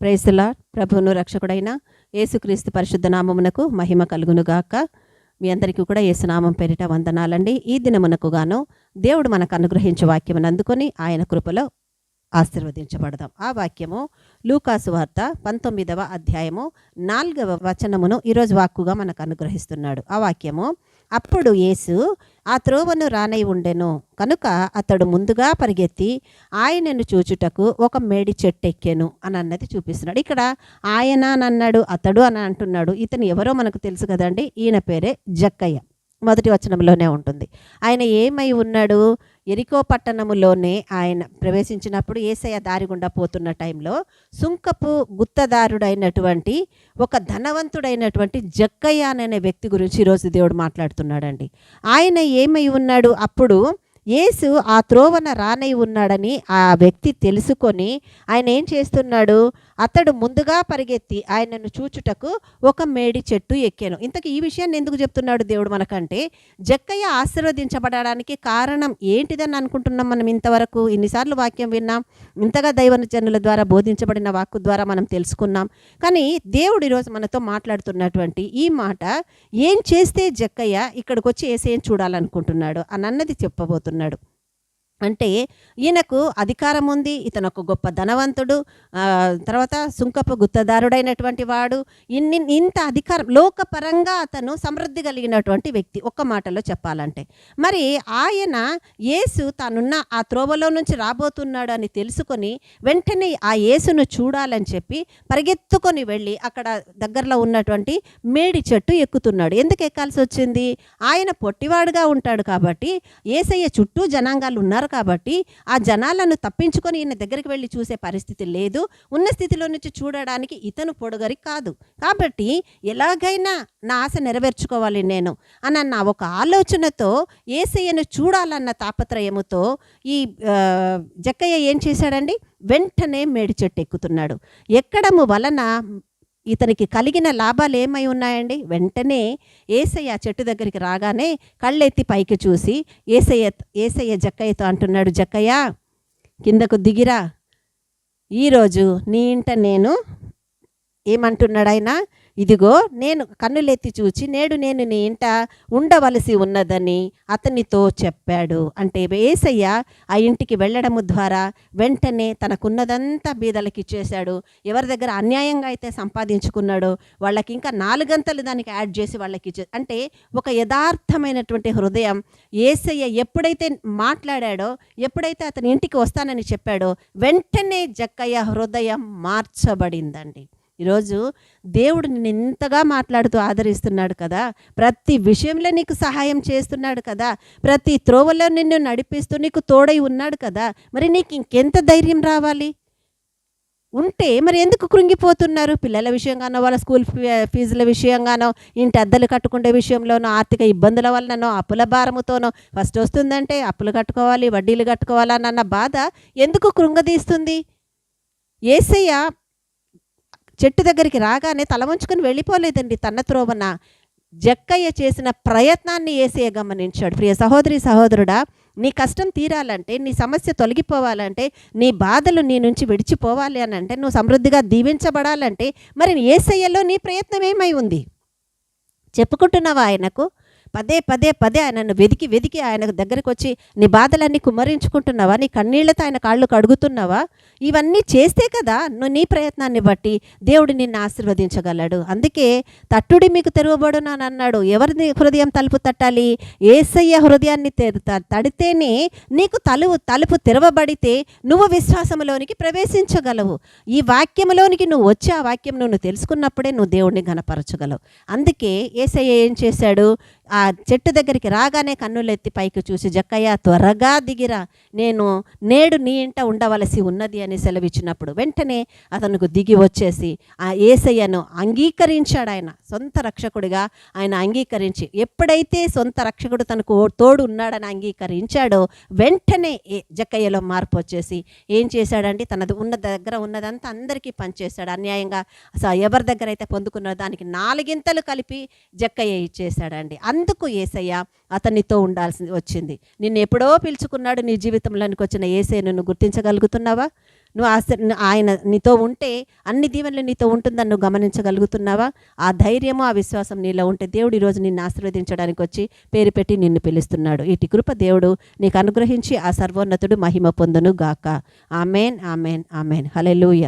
ప్రైసుల ప్రభువును రక్షకుడైన యేసుక్రీస్తు పరిశుద్ధ నామమునకు మహిమ కలుగునుగాక. మీ అందరికీ కూడా యేసునామం పేరిట వందనాలండి. ఈ దినమునకు గాను దేవుడు మనకు అనుగ్రహించే వాక్యమును అందుకొని ఆయన కృపలో ఆశీర్వదించబడదాం. ఆ వాక్యము లూకాసు వార్త పంతొమ్మిదవ అధ్యాయము నాలుగవ వచనమును ఈరోజు వాక్కుగా మనకు అనుగ్రహిస్తున్నాడు. ఆ వాక్యము అప్పుడు యేసు ఆ త్రోవను రానై ఉండెను. కనుక అతడు ముందుగా పరిగెత్తి ఆయనను చూచుటకు ఒక మేడి చెట్టు ఎక్కాను అని అన్నది చూపిస్తున్నాడు. ఇక్కడ ఆయన అని అన్నాడు అతడు అని అంటున్నాడు. ఇతను ఎవరో మనకు తెలుసు కదండి ఈయన పేరే జక్కయ్య. మొదటి వచనంలోనే ఉంటుంది. ఆయన ఏమై ఉన్నాడు? ఎరికో పట్టణములోనే ఆయన ప్రవేశించినప్పుడు ఏసయ్య దారి గుండా పోతున్న టైంలో సుంకపు గుత్తదారుడైనటువంటి ఒక ధనవంతుడైనటువంటి జక్కయ్య అనే వ్యక్తి గురించి ఈరోజు దేవుడు మాట్లాడుతున్నాడండి. ఆయన ఏమై ఉన్నాడు? అప్పుడు యేసు ఆ త్రోవన రానై ఉన్నాడని ఆ వ్యక్తి తెలుసుకొని ఆయన ఏం చేస్తున్నాడు? అతడు ముందుగా పరిగెత్తి ఆయనను చూచుటకు ఒక మేడి చెట్టు ఎక్కాను. ఇంతకు ఈ విషయాన్ని ఎందుకు చెప్తున్నాడు దేవుడు మనకంటే? జక్కయ్య ఆశీర్వదించబడడానికి కారణం ఏంటిదని అనుకుంటున్నాం మనం ఇంతవరకు? ఇన్నిసార్లు వాక్యం విన్నాం. ఇంతగా దైవన జనుల ద్వారా బోధించబడిన వాక్కు ద్వారా మనం తెలుసుకున్నాం. కానీ దేవుడు ఈరోజు మనతో మాట్లాడుతున్నటువంటి ఈ మాట ఏం చేస్తే జక్కయ్య ఇక్కడికి వచ్చి ఏసేం చూడాలనుకుంటున్నాడు? అని అన్నది చెప్పబోతున్నాడు అన్నాడు అంటే ఈయనకు అధికారం ఉంది ఇతను ఒక గొప్ప ధనవంతుడు తర్వాత సుంకపు గుత్తదారుడైనటువంటి వాడు. ఇన్ని ఇంత అధికారం లోకపరంగా అతను సమృద్ధి కలిగినటువంటి వ్యక్తి ఒక్క మాటలో చెప్పాలంటే. మరి ఆయన యేసు తానున్న ఆ త్రోవలో నుంచి రాబోతున్నాడు అని తెలుసుకొని వెంటనే ఆ యేసును చూడాలని చెప్పి పరిగెత్తుకొని వెళ్ళి అక్కడ దగ్గరలో ఉన్నటువంటి మేడి చెట్టు ఎక్కుతున్నాడు. ఎందుకు ఎక్కాల్సి వచ్చింది? ఆయన పొట్టివాడుగా ఉంటాడు కాబట్టి ఏసయ్య చుట్టూ జనాంగాలు ఉన్నారు కాబట్టి ఆ జనాలను తప్పించుకొని ఈయన దగ్గరికి వెళ్ళి చూసే పరిస్థితి లేదు. ఉన్న స్థితిలో నుంచి చూడడానికి ఇతను పొడుగరి కాదు. కాబట్టి ఎలాగైనా నా ఆశ నెరవేర్చుకోవాలి నేను అన్న ఒక ఆలోచనతో ఏసయ్యను చూడాలన్న తాపత్రయముతో ఈ జక్కయ్య ఏం చేశాడండి? వెంటనే మేడి చెట్టు ఎక్కుతున్నాడు. ఎక్కడము వలన ఇతనికి కలిగిన లాభాలు ఏమై ఉన్నాయండి? వెంటనే ఏసయ్య చెట్టు దగ్గరికి రాగానే కళ్ళెత్తి పైకి చూసి ఏసయ్య ఏసయ్య జక్కయ్యతో అంటున్నాడు జక్కయ్య కిందకు దిగిరా. ఈరోజు నీ ఇంట నేను ఏమంటున్నాడు ఆయన? ఇదిగో నేను కన్నులెత్తి చూచి నేడు నేను నీ ఇంట ఉండవలసి ఉన్నదని అతనితో చెప్పాడు. అంటే ఏసయ్య ఆ ఇంటికి వెళ్ళడము ద్వారా వెంటనే తనకున్నదంతా బీదలకి ఇచ్చేశాడు. ఎవరి దగ్గర అన్యాయంగా అయితే సంపాదించుకున్నాడో వాళ్ళకి ఇంకా నాలుగంతలు దానికి యాడ్ చేసి వాళ్ళకి ఇచ్చే అంటే ఒక యథార్థమైనటువంటి హృదయం ఏసయ్య ఎప్పుడైతే మాట్లాడాడో ఎప్పుడైతే అతని ఇంటికి వస్తానని చెప్పాడో వెంటనే జక్కయ్య హృదయం మార్చబడిందండి. ఈరోజు దేవుడు నిన్ను ఇంతగా మాట్లాడుతూ ఆదరిస్తున్నాడు కదా. ప్రతి విషయంలో నీకు సహాయం చేస్తున్నాడు కదా. ప్రతి త్రోవలో నిన్ను నడిపిస్తూ నీకు తోడై ఉన్నాడు కదా. మరి నీకు ఇంకెంత ధైర్యం రావాలి? ఉంటే మరి ఎందుకు కృంగిపోతున్నారు? పిల్లల విషయంగానో వాళ్ళ స్కూల్ ఫీ- ఫీజుల విషయంగానో ఇంటి అద్దెలు కట్టుకునే విషయంలోనో ఆర్థిక ఇబ్బందుల వలననో అప్పుల భారముతోనో ఫస్ట్ వస్తుందంటే అప్పులు కట్టుకోవాలి వడ్డీలు కట్టుకోవాలన్న బాధ ఎందుకు కృంగదీస్తుంది? ఏసయ్య చెట్టు దగ్గరికి రాగానే తల వంచుకొని వెళ్ళిపోలేదండి తన త్రోవన. జక్కయ్య చేసిన ప్రయత్నాన్ని ఏసయ్య గమనించాడు. ప్రియ సహోదరి సహోదరుడా నీ కష్టం తీరాలంటే నీ సమస్య తొలగిపోవాలంటే నీ బాధలు నీ నుంచి విడిచిపోవాలి అని అంటే నువ్వు సమృద్ధిగా దీవించబడాలంటే మరి ఏసయ్యలో నీ ప్రయత్నం ఏమై ఉంది? చెప్పుకుంటున్నావా ఆయనకు? పదే పదే పదే ఆయనను వెదికి వెదికి ఆయన దగ్గరికి వచ్చి నీ బాధలన్నీ కుమ్మరించుకుంటున్నావా? నీ కన్నీళ్ళతో ఆయన కాళ్ళు కడుగుతున్నావా? ఇవన్నీ చేస్తే కదా నువ్వు నీ ప్రయత్నాన్ని బట్టి దేవుడు నిన్ను ఆశీర్వదించగలడు. అందుకే తట్టుడి మీకు తెరవబడును అని అన్నాడు. హృదయం తలుపు తట్టాలి? ఏసయ్య హృదయాన్ని త- తడితేనే నీకు తలుపు తలుపు తెరవబడితే నువ్వు విశ్వాసంలోనికి ప్రవేశించగలవు. ఈ వాక్యంలోనికి నువ్వు వచ్చి ఆ వాక్యం నువ్వు తెలుసుకున్నప్పుడే నువ్వు దేవుడిని గణపరచగలవు అందుకే ఏసయ్య ఏం చేశాడు? ఆ చెట్టు దగ్గరికి రాగానే కన్నులెత్తి పైకి చూసి జక్కయ్య త్వరగా దిగిరా. నేను నేడు నీ ఇంట ఉండవలసి ఉన్నది అని సెలవిచ్చినప్పుడు వెంటనే అతనికి దిగి వచ్చేసి ఆ ఏసయ్యను అంగీకరించాడు ఆయన. సొంత రక్షకుడిగా ఆయన అంగీకరించి ఎప్పుడైతే సొంత రక్షకుడు తనకు తోడు ఉన్నాడని అంగీకరించాడో వెంటనే జక్కయ్యలో మార్పు వచ్చేసి ఏం చేశాడంటే తనది ఉన్న దగ్గర ఉన్నదంతా అందరికీ పనిచేశాడు. అన్యాయంగా అసలు ఎవరి దగ్గర అయితే పొందుకున్నారో దానికి నాలుగింతలు కలిపి జక్కయ్య ఇచ్చేశాడండి. అందుకు ఏసయ్య అతనితో ఉండాల్సి వచ్చింది. నిన్ను ఎప్పుడో పిలుచుకున్నాడు నీ జీవితంలోనికి వచ్చిన ఏసై నువ్వు గుర్తించగలుగుతున్నావా? నువ్వు ఆశ ఆయన నీతో ఉంటే అన్ని దీవెనలు నీతో ఉంటుందని నువ్వు గమనించగలుగుతున్నావా? ఆ ధైర్యము ఆ విశ్వాసం నీలో ఉంటే దేవుడు ఈరోజు నిన్ను ఆశీర్వదించడానికి వచ్చి పేరు పెట్టి నిన్ను పిలుస్తున్నాడు. ఇటు కృప దేవుడు నీకు అనుగ్రహించి ఆ సర్వోన్నతుడు మహిమ పొందును గాక ఆమెన్ ఆమెన్ ఆమెన్. హలెలూయ